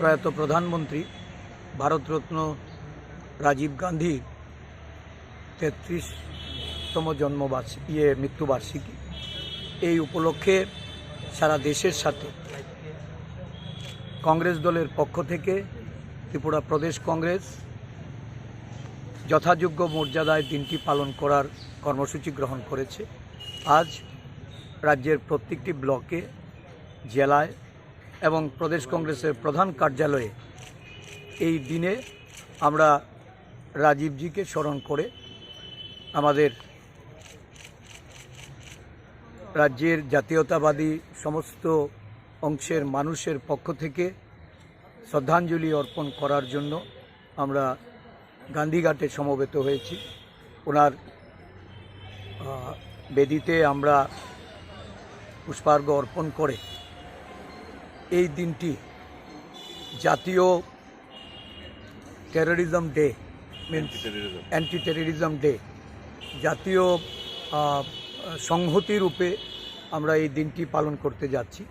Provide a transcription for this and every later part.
প্রয়াত প্রধানমন্ত্রী ভারতরত্ন রাজীব গান্ধীর তেত্রিশতম জন্মবার্ষিকী ইয়ে মৃত্যুবার্ষিকী। এই উপলক্ষে সারা দেশের সাথে কংগ্রেস দলের পক্ষ থেকে, ত্রিপুরা প্রদেশ কংগ্রেস যথাযোগ্য মর্যাদায় দিনটি পালন করার কর্মসূচি গ্রহণ করেছে। আজ রাজ্যের প্রত্যেকটি ব্লকে, জেলায় এবং প্রদেশ কংগ্রেসের প্রধান কার্যালয়ে এই দিনে আমরা রাজীবজিকে স্মরণ করে আমাদের রাজ্যের জাতীয়তাবাদী সমস্ত অংশের মানুষের পক্ষ থেকে শ্রদ্ধাঞ্জলি অর্পণ করার জন্য আমরা গান্ধীঘাটে সমবেত হয়েছি। ওনার বেদিতে আমরা পুষ্পার্ঘ অর্পণ করে এই দিনটি জাতীয় terrorism day means anti terrorism day জাতীয় সংহতি রূপে আমরা এই দিনটি পালন করতে যাচ্ছি।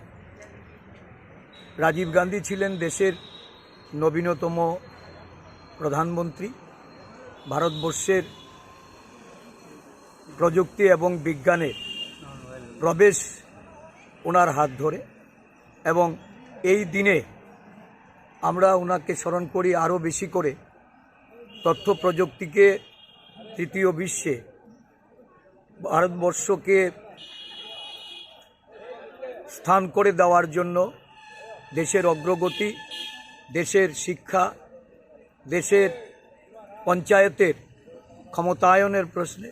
রাজীব গান্ধী ছিলেন দেশের নবীনতম প্রধানমন্ত্রী। ভারতবর্ষের প্রযুক্তি এবং বিজ্ঞানের প্রবেশ ওনার হাত ধরে। এবং এই দিনে আমরা ওনাকে স্মরণ করি আরও বেশি করে তথ্য প্রযুক্তিকে তৃতীয় বিশ্বে, ভারতবর্ষকে স্থান করে দেওয়ার জন্য দেশের অগ্রগতি, দেশের শিক্ষা, দেশের পঞ্চায়েতের ক্ষমতায়নের প্রশ্নে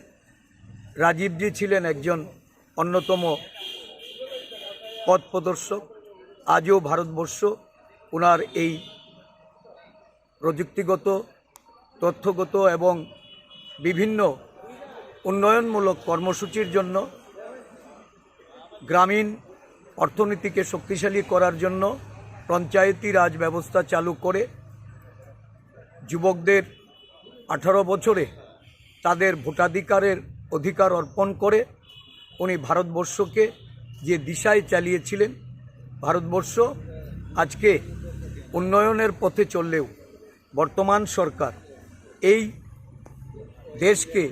রাজীবজি ছিলেন একজন অন্যতম পথ প্রদর্শক। আজও ভারতবর্ষ ওনার এই প্রযুক্তিগত, তথ্যগত এবং বিভিন্ন উন্নয়নমূলক কর্মসূচির জন্য, গ্রামীণ অর্থনীতিকে শক্তিশালী করার জন্য পঞ্চায়েতি রাজ ব্যবস্থা চালু করে যুবকদের আঠারো বছরে তাদের ভোটাধিকারের অধিকার অর্পণ করে উনি ভারতবর্ষকে যে দিশায় চালিয়েছিলেন ভারতবর্ষ আজকে উন্নয়নের পথে চললেও বর্তমান সরকার এই দেশকে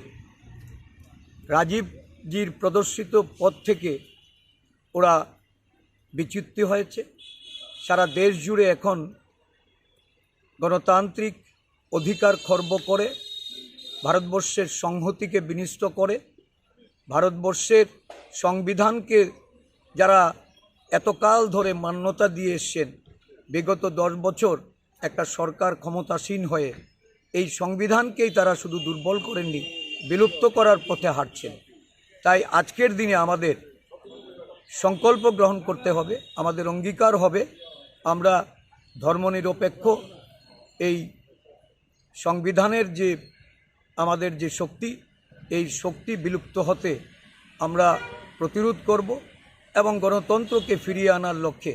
রাজীবজির প্রদর্শিত পথ থেকে ওরা বিচ্যুতি হয়েছে। সারা দেশ জুড়ে এখন গণতান্ত্রিক অধিকার খর্ব করে, ভারতবর্ষের সংহতিকে বিনিষ্ট করে, ভারতবর্ষের সংবিধানকে যারা এতকাল ধরে মান্যতা দিয়ে এসছেন। বিগত দশ বছর একটা সরকার ক্ষমতাসীন হয়ে এই সংবিধানকেই তারা শুধু দুর্বল করেননি, বিলুপ্ত করার পথে হাঁটছেন। তাই আজকের দিনে আমাদের সংকল্প গ্রহণ করতে হবে, আমাদের অঙ্গীকার হবে। আমরা ধর্মনিরপেক্ষ এই সংবিধানের যে, আমাদের যে শক্তি, এই শক্তি বিলুপ্ত হতে আমরা প্রতিরোধ করব। এবং গণতন্ত্রকে ফিরিয়ে আনার লক্ষ্যে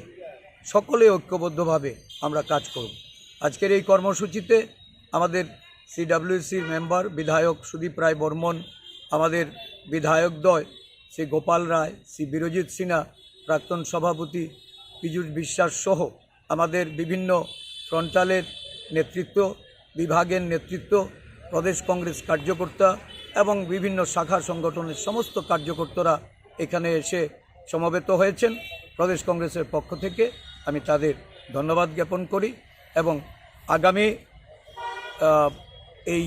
সকলে ঐক্যবদ্ধভাবে আমরা কাজ করব। আজকের এই কর্মসূচিতে আমাদের সিডাব্লিউসির মেম্বার বিধায়ক সুদীপ রায় বর্মন, আমাদের বিধায়কদ্বয় শ্রী গোপাল রায়, শ্রী বিরজিৎ সিনহা, প্রাক্তন সভাপতি পীযূষ বিশ্বাস সহ আমাদের বিভিন্ন ফ্রন্টালের নেতৃত্ব, বিভাগের নেতৃত্ব, প্রদেশ কংগ্রেস কার্যকর্তা এবং বিভিন্ন শাখা সংগঠনের সমস্ত কার্যকর্তারা এখানে এসে সমবেত হয়েছেন প্রদেশ কংগ্রেসের পক্ষ থেকে। আমি তাদের ধন্যবাদ জ্ঞাপন করি এবং আগামী এই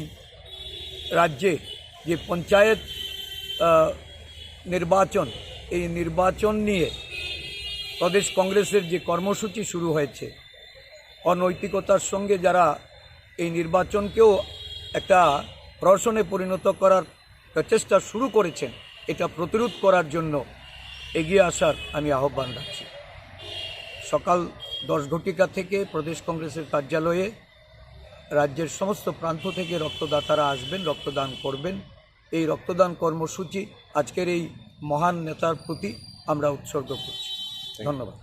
রাজ্যে যে পঞ্চায়েত নির্বাচন, এই নির্বাচন নিয়ে প্রদেশ কংগ্রেসের যে কর্মসূচি শুরু হয়েছে, অনৈতিকতার সঙ্গে যারা এই নির্বাচনকেও একটা প্রহসনে পরিণত করার প্রচেষ্টা শুরু করেছেন, এটা প্রতিরোধ করার জন্য এগিয়ে আসার আমি আহ্বান রাখছি। সকাল দশ ঘটিকা থেকে প্রদেশ কংগ্রেসের কার্যালয়ে রাজ্যের সমস্ত প্রান্ত থেকে রক্তদাতারা আসবেন, রক্তদান করবেন। এই রক্তদান কর্মসূচি আজকের এই মহান নেতার প্রতি আমরা উৎসর্গ করছি। ধন্যবাদ।